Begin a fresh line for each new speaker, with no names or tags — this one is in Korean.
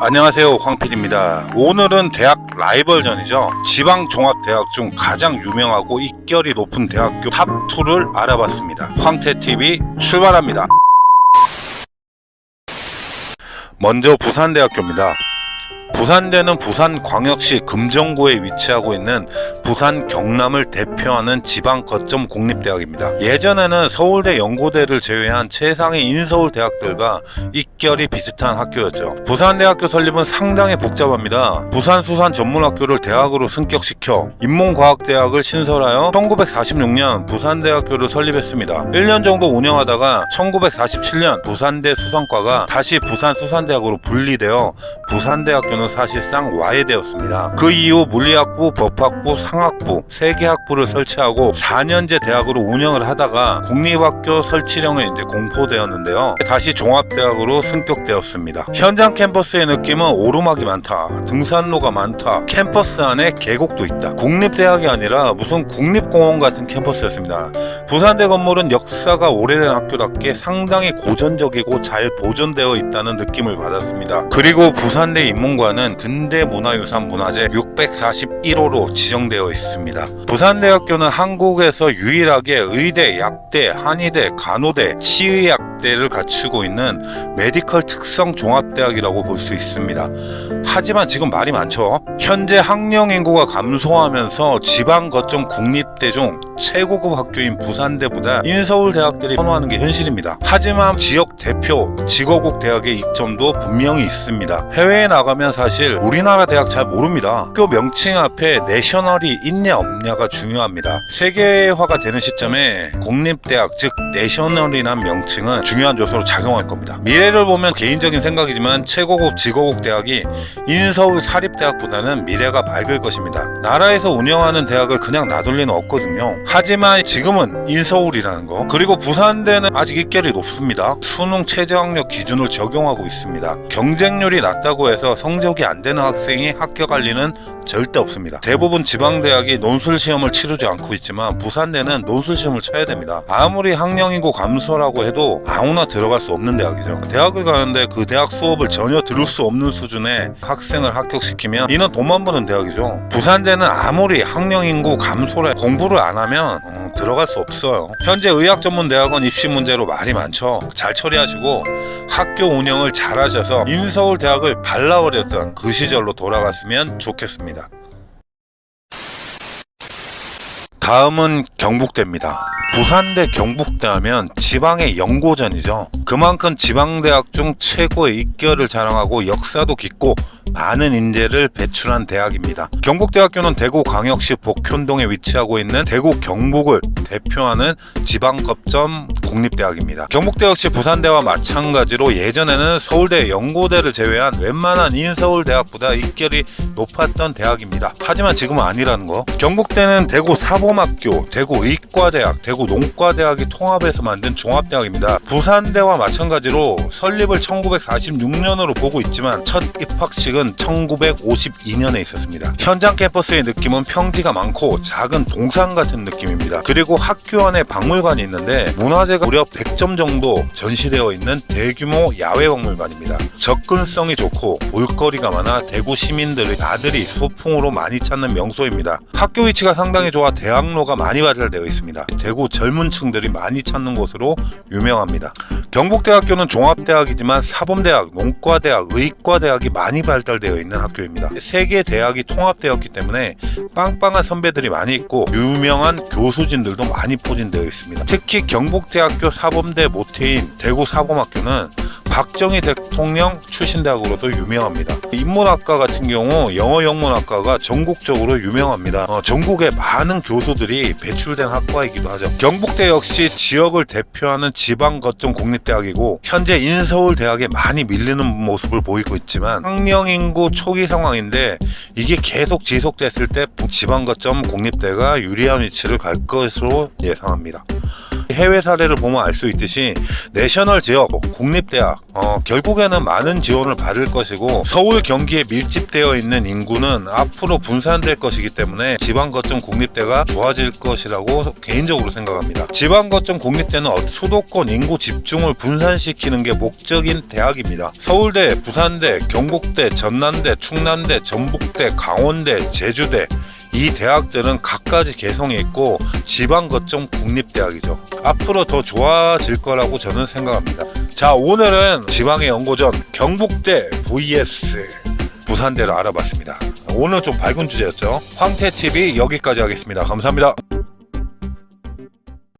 안녕하세요 황필입니다. 오늘은 대학 라이벌전이죠. 지방종합대학 중 가장 유명하고 입결이 높은 대학교 탑2를 알아봤습니다. 황태TV 출발합니다. 먼저 부산대학교입니다 부산대는 부산광역시 금정구에 위치하고 있는 부산 경남을 대표하는 지방 거점 국립대학입니다. 예전에는 서울대 연고대를 제외한 최상의 인서울 대학들과 입결이 비슷한 학교였죠. 부산대학교 설립은 상당히 복잡합니다. 부산수산 전문학교를 대학으로 승격시켜 인문과학대학을 신설하여 1946년 부산대학교를 설립했습니다. 1년 정도 운영하다가 1947년 부산대 수산과가 다시 부산수산대학으로 분리되어 부산대학교는 사실상 와해되었습니다. 그 이후 물리학부, 법학부, 상학부, 세 개 학부를 설치하고 4년제 대학으로 운영을 하다가 국립학교 설치령에 이제 공포되었는데요. 다시 종합대학으로 승격되었습니다. 현장 캠퍼스의 느낌은 오르막이 많다, 등산로가 많다, 캠퍼스 안에 계곡도 있다. 국립대학이 아니라 무슨 국립공원 같은 캠퍼스였습니다. 부산대 건물은 역사가 오래된 학교답게 상당히 고전적이고 잘 보존되어 있다는 느낌을 받았습니다. 그리고 부산대 인문관 은 근대문화유산 문화재 641호로 지정되어 있습니다. 부산대학교는 한국에서 유일하게 의대, 약대, 한의대, 간호대, 치의학 대를 갖추고 있는 메디컬 특성 종합대학이라고 볼 수 있습니다. 하지만 지금 말이 많죠. 현재 학령 인구가 감소하면서 지방 거점 국립대 중 최고급 학교인 부산대보다 인서울 대학들이 선호하는 게 현실입니다. 하지만 지역 대표 직어국 대학의 이점도 분명히 있습니다. 해외에 나가면 사실 우리나라 대학 잘 모릅니다. 학교 명칭 앞에 내셔널이 있냐 없냐가 중요합니다. 세계화가 되는 시점에 공립대학 즉 내셔널이란 명칭은 중요한 요소로 작용할 겁니다. 미래를 보면 개인적인 생각이지만 최고급 직어국 대학이 인서울 사립대학보다는 미래가 밝을 것입니다. 나라에서 운영하는 대학을 그냥 놔둘 리는 없거든요. 하지만 지금은 인서울이라는 거 그리고 부산대는 아직 입결이 높습니다. 수능 최저학력 기준을 적용하고 있습니다. 경쟁률이 낮다고 해서 성적이 안 되는 학생이 합격할 리는 절대 없습니다. 대부분 지방대학이 논술 시험을 치르지 않고 있지만 부산대는 논술 시험을 쳐야 됩니다. 아무리 학령인구 감소라고 해도 아무 나 들어갈 수 없는 대학이죠. 대학을 가는데 그 대학 수업을 전혀 들을 수 없는 수준의 학생을 합격시키면 이는 돈만 버는 대학이죠. 부산대는 아무리 학령 인구 감소래 공부를 안 하면 어, 들어갈 수 없어요. 현재 의학 전문 대학원 입시 문제로 말이 많죠. 잘 처리하시고 학교 운영을 잘하셔서 인서울 대학을 발라버렸던 그 시절로 돌아갔으면 좋겠습니다. 다음은 경북대입니다. 부산대 경북대 하면 지방의 연고전이죠. 그만큼 지방대학 중 최고의 입결을 자랑하고 역사도 깊고 많은 인재를 배출한 대학입니다. 경북대학교는 대구 광역시 복현동에 위치하고 있는 대구 경북을 대표하는 지방겁점 국립대학입니다. 경북대 역시 부산대와 마찬가지로 예전에는 서울대 연고대를 제외한 웬만한 인서울 대학보다 입결이 높았던 대학입니다. 하지만 지금은 아니라는 거. 경북대는 대구 사범학교, 대구 의과대학, 대구 농과대학이 통합해서 만든 종합대학입니다. 부산대와 마찬가지로 설립을 1946년으로 보고 있지만 첫 입학식은 1952년에 있었습니다. 현장 캠퍼스의 느낌은 평지가 많고 작은 동산 같은 느낌입니다. 그리고 학교 안에 박물관이 있는데 문화재가 무려 100점 정도 전시되어 있는 대규모 야외 박물관입니다. 접근성이 좋고 볼거리가 많아 대구 시민들의 나들이 소풍으로 많이 찾는 명소입니다. 학교 위치가 상당히 좋아 대학로가 많이 발달되어 있습니다. 대구 젊은 층들이 많이 찾는 곳으로 유명합니다. 경북대학교는 종합대학이지만 사범대학, 농과대학, 의과대학이 많이 발달되어 있는 학교입니다. 세 개 대학이 통합되었기 때문에 빵빵한 선배들이 많이 있고 유명한 교수진들도 많이 포진되어 있습니다. 특히 경북대학교 사범대 모태인 대구 사범학교는 박정희 대통령 출신 대학으로도 유명합니다. 인문학과 같은 경우 영어 영문학과가 전국적으로 유명합니다. 어, 전국에 많은 교수들이 배출된 학과이기도 하죠. 경북대 역시 지역을 대표하는 지방 거점 공립대학이고 현재 인서울 대학에 많이 밀리는 모습을 보이고 있지만 학령 인구 초기 상황인데 이게 계속 지속됐을 때 지방 거점 공립대가 유리한 위치를 갈 것으로 예상합니다. 해외 사례를 보면 알 수 있듯이 내셔널 지역, 뭐 국립대학 어, 결국에는 많은 지원을 받을 것이고 서울 경기에 밀집되어 있는 인구는 앞으로 분산될 것이기 때문에 지방 거점 국립대가 좋아질 것이라고 개인적으로 생각합니다. 지방 거점 국립대는 어- 수도권 인구 집중을 분산시키는 게 목적인 대학입니다. 서울대, 부산대, 경북대, 전남대, 충남대, 전북대, 강원대, 제주대 이 대학들은 각가지 개성이 있고 지방 거점 국립대학이죠. 앞으로 더 좋아질 거라고 저는 생각합니다. 자, 오늘은 지방의 연고전 경북대 vs 부산대를 알아봤습니다. 오늘 좀 밝은 주제였죠. 황태TV 여기까지 하겠습니다. 감사합니다.